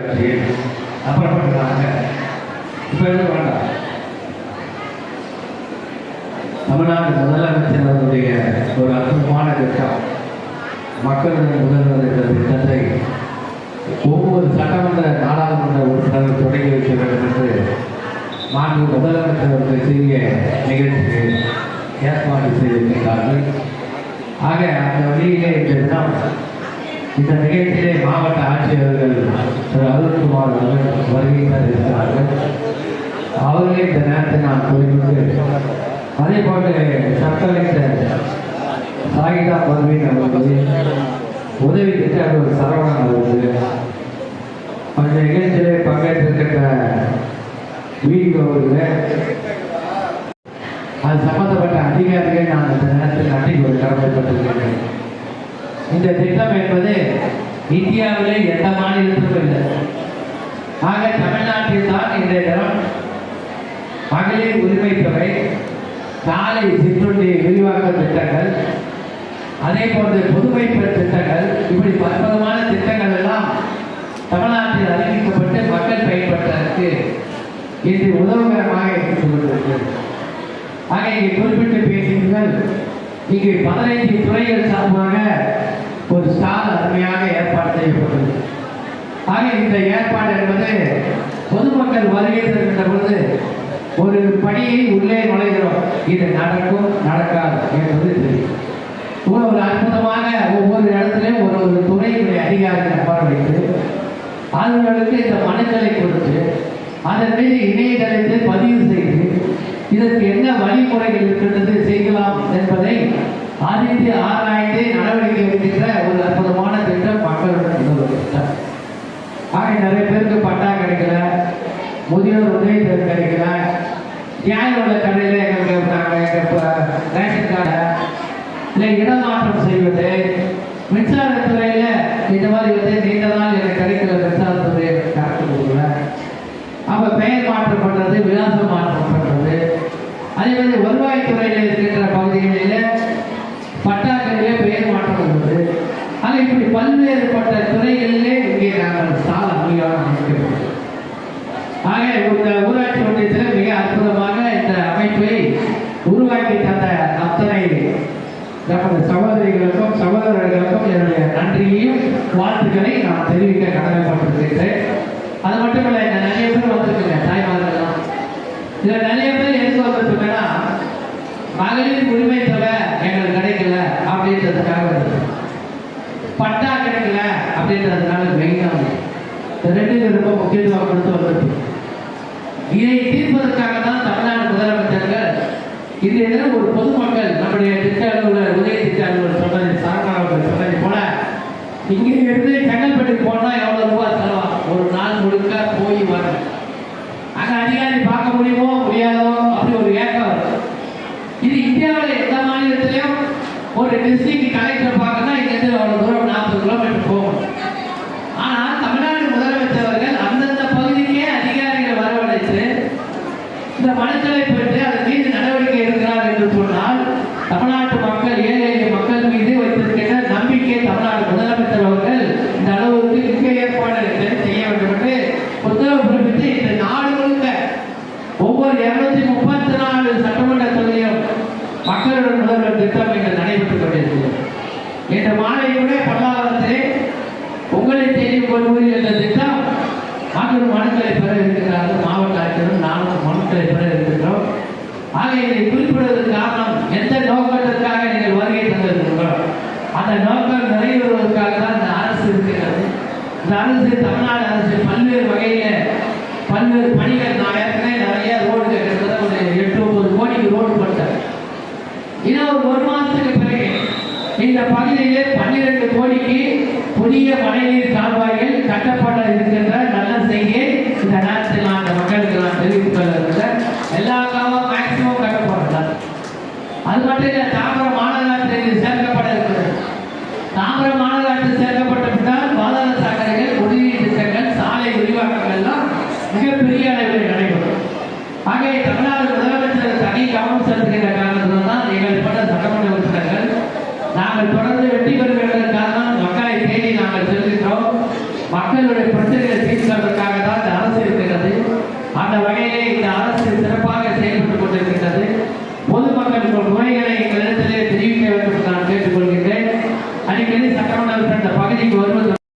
அப்புறப்பட்டுறாங்க இப்போ எதுவும் வேண்டாம் தமிழ்நாடு முதலமைச்சர் அவருடைய ஒரு அற்புதமான திட்டம் மக்களுடன் முதல்வர் என்ற திட்டத்தை ஒவ்வொரு சட்டமன்ற நாடாளுமன்ற உறுப்பினர்கள் தொடங்கி வைக்க வேண்டும் என்று மாண்பு முதலமைச்சர் அவர்கள் சிறிய நிகழ்ச்சிக்கு ஏற்பாடு செய்திருக்கிறார்கள் ஆக அந்த வழியிலே இந்த இந்த நிகழ்ச்சியிலே மாவட்ட ஆட்சியர்கள் திரு அருண்குமார் அவர்கள் வருகை தந்திருக்கிறார்கள் அவர்களே இந்த நேரத்தை நான் குறிப்பிட்டு அதே போன்று சட்டலைஞர் சாகிதா பர்வீன் அவர்கள் உதவி திட்ட அலுவலர் சரவணன் அவர்கள் அந்த நிகழ்ச்சியிலே பங்கேற்றிருக்கின்ற வீடியோ அவர்கள் அது சம்பந்தப்பட்ட அதிகாரிகளை நான் இந்த நேரத்தில் நன்றி ஒரு கடமைப்பட்டிருக்கிறேன் இந்த திட்டம் என்பது இந்தியாவிலே எந்த மாநில ஆக தமிழ்நாட்டில் தான் இன்றைய தினம் மகளிர் உரிமை தொகை சாலை சிற்றுண்டி விரிவாக்க திட்டங்கள் அதே போன்ற புதுமை பெற திட்டங்கள் இப்படி பற்பதமான திட்டங்கள் எல்லாம் தமிழ்நாட்டில் அறிவிக்கப்பட்டு மக்கள் பயன்படுத்துவதற்கு இன்று உதவிகரமாக இருந்து கொண்டிருக்கிறது ஆக இங்கே குறிப்பிட்டு பேசினீர்கள் இங்கே பதினைந்து துறைகள் சார்பாக ஒரு ஸ்டால் அருமையாக ஏற்பாடு செய்யப்பட்டது ஆக இந்த ஏற்பாடு என்பது பொதுமக்கள் வருகை தருகின்ற பொழுது ஒரு படியை உள்ளே நுழைகிறோம். இது நடக்கும் நடக்காது என்பது தெரியும். ஒரு ஒரு அற்புதமாக ஒவ்வொரு இடத்துலையும் ஒரு ஒரு துறையினுடைய அதிகாரத்தை அமர அவர்களுக்கு இந்த மனுக்களை கொடுத்து அதன் மீது இணையதளத்தை பதிவு செய்து இதற்கு என்ன வழிமுறைகள் இருக்கின்றது செய்யலாம் என்பதை அறிந்து ஆராய்ந்து நடவடிக்கை எடுக்கின்ற ஒரு அற்புதமான திட்டம் மக்களுடன் முதல்வர் திட்டம் ஆக நிறைய பேருக்கு பட்டா கிடைக்கல முதியோர் உதவி தொகை கிடைக்கல உள்ள கடையில் எங்களுக்கு நாங்கள் எங்கள் ரேஷன் கார்டை இல்லை இடமாற்றம் செய்வது? மின்சாரத்துறையில் இந்த மாதிரி வந்து நீண்ட நாள் எனக்கு கிடைக்கிற மின்சாரத்துறை எனக்கு கரெக்ட் அப்போ பெயர் மாற்றம் பண்ணுறது விலாசம் மாற்றம் பண்ணுறது அதே மாதிரி வருவாய்த்துறையில் இருக்கின்ற பகுதிகளில் பட்டாக்களிலே பெயர் மாற்றம் உள்ளது ஆனால் இப்படி பல்வேறுபட்ட துறைகளிலே இங்கே நாங்கள் சால அங்கீகாரம் அமைக்கிறோம் ஆக இந்த ஊராட்சி ஒன்றியத்தில் மிக அற்புதமாக இந்த அமைப்பை உருவாக்கி தந்த அத்தனை நமது சகோதரிகளுக்கும் சகோதரர்களுக்கும் என்னுடைய நன்றியையும் வாழ்த்துக்களை நான் தெரிவிக்க கடமைப்பட்டிருக்கிறேன் அது மட்டும் இல்லை இந்த நிறைய பேர் வந்திருக்குங்க தாய்மார்கள்லாம். இதில் நிறைய பேர் எதுக்கு வந்திருக்குங்கன்னா மகளிர் உரிமை தொகை எங்களுக்கு கிடைக்கல அப்படின்றதுக்காக வருது பட்டா கிடைக்கல அப்படின்றதுனால மெயினாக இந்த ரெண்டு ரொம்ப முக்கியத்துவம் கொடுத்து வந்திருக்கு இதை தீர்ப்பதற்காக தான் தமிழ்நாடு முதலமைச்சர்கள் இது தினம் ஒரு பொதுமக்கள் நம்முடைய திட்ட அலுவலர் உதய திட்ட அலுவலர் சொன்னது சாரமா சொன்னது போல இங்கே இருந்து செங்கல்பட்டு போனா எவ்வளவு ரூபாய் செலவாகும்? ஒரு நாள் முழுக்க போய் வரணும் அங்க அதிகாரி பார்க்க முடியுமோ முடியாதோ? அப்படி ஒரு ஏக்கம் இது இந்தியாவில் எந்த மாநிலத்திலையும் ஒரு டிஸ்ட்ரிக்ட் கலெக்டர் பார்க்கணும்னா இங்கிருந்து அவ்வளவு தூரம் நாற்பது கிலோமீட்டர் போகணும் ஆனால் தமிழ்நாடு முதலமைச்சர் அவர்கள் அந்தந்த பகுதிக்கே அதிகாரிகள் வரவழைத்து இந்த மனுக்களை பெற்று அதன் மீது நடவடிக்கை எடுக்கிறார் என்று சொன்னால் தமிழ்நாட்டு மக்கள் ஏழை எளிய மக்கள் மீது வைத்திருக்கின்ற நம்பிக்கை தமிழ்நாடு முதலமைச்சர் அவர்கள் இந்த அளவுக்கு இங்கே ஏற்பாடு செய்ய வேண்டும் என்று உத்தரவு பிறப்பித்து இந்த நாடு முழுக்க ஒவ்வொரு இருநூத்தி முப்பத்தி நாலு சட்டமன்ற தொகுதியும் மக்களுடன் முதல்வர் திட்டம் இன்று நடைபெற்றுக் கொண்டிருக்கிறது இன்று மாலை பல்லாவரத்திலே உங்களை தேடி கொள்வதில் என்ற திட்டம் மக்கள் மனுக்களை பெற இருக்கிறார்கள் மாவட்ட ஆட்சியரும் நானும் மனுக்களை பெற இருக்கின்றோம். ஆக இதை குறிப்பிடுவதற்கு காரணம் எந்த நோக்கத்திற்காக நீங்கள் வருகை தந்திருக்கிறீர்களோ அந்த நோக்கம் நிறைவேறுவதற்காக தான் இந்த அரசு இருக்கிறது இந்த அரசு தமிழ்நாடு இந்த பகுதியிலே பன்னிரண்டு கோடிக்கு புதிய மழைநீர் கால்வாய்கள் கட்டப்பட இருக்கின்ற நல்ல செய்தியை இந்த நேரத்தில் நான் அந்த மக்களுக்கு நான் தெரிவித்துக் கொள்ள எல்லா காவும் மேக்சிமம் கட்டப்படுறது அது மட்டும் இல்லை தாம்பரம் மாநகராட்சியில் சேர்க்கப்பட இருக்கிறது. தாம்பரம் மாநகராட்சி சேர்க்கப்பட்ட பின்னால் பாதாள சாக்கடைகள் குடிநீர் திட்டங்கள் சாலை விரிவாக்கங்கள்லாம் மிகப்பெரிய அளவில் நடைபெறும். ஆகவே தமிழ்நாடு முதலமைச்சர் தனி கவனம் செலுத்துகிற de parte de